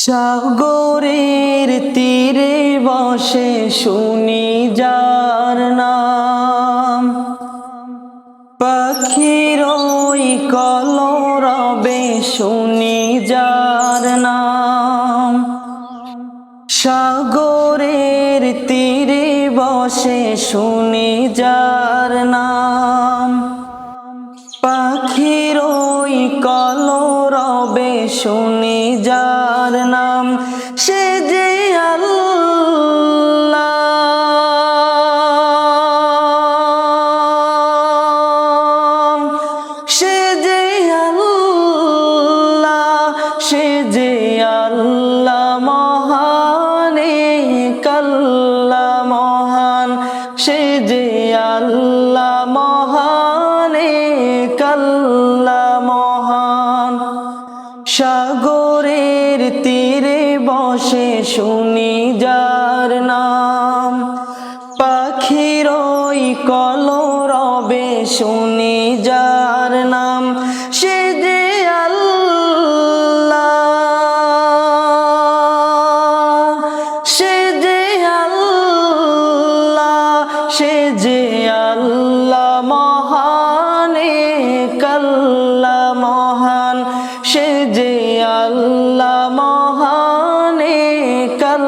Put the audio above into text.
সাগরের তীরে বসে শুনি যার নাম। পাখির কলরবে শুনি যার নাম। সাগরের তীরে বসে শুনি যার নাম। পাখির কলরবে শুনি যার সে যে মহানে কাল্লা মহান। সে যে আল্লাহ মহানে কাল্লা মহান। সাগরের তীরে বসে শুনি যার নাম। পাখির ওই কলরবে শুনি যার নাম। সে যে আল্লাহ। সে যে আল্লাহ। সে যে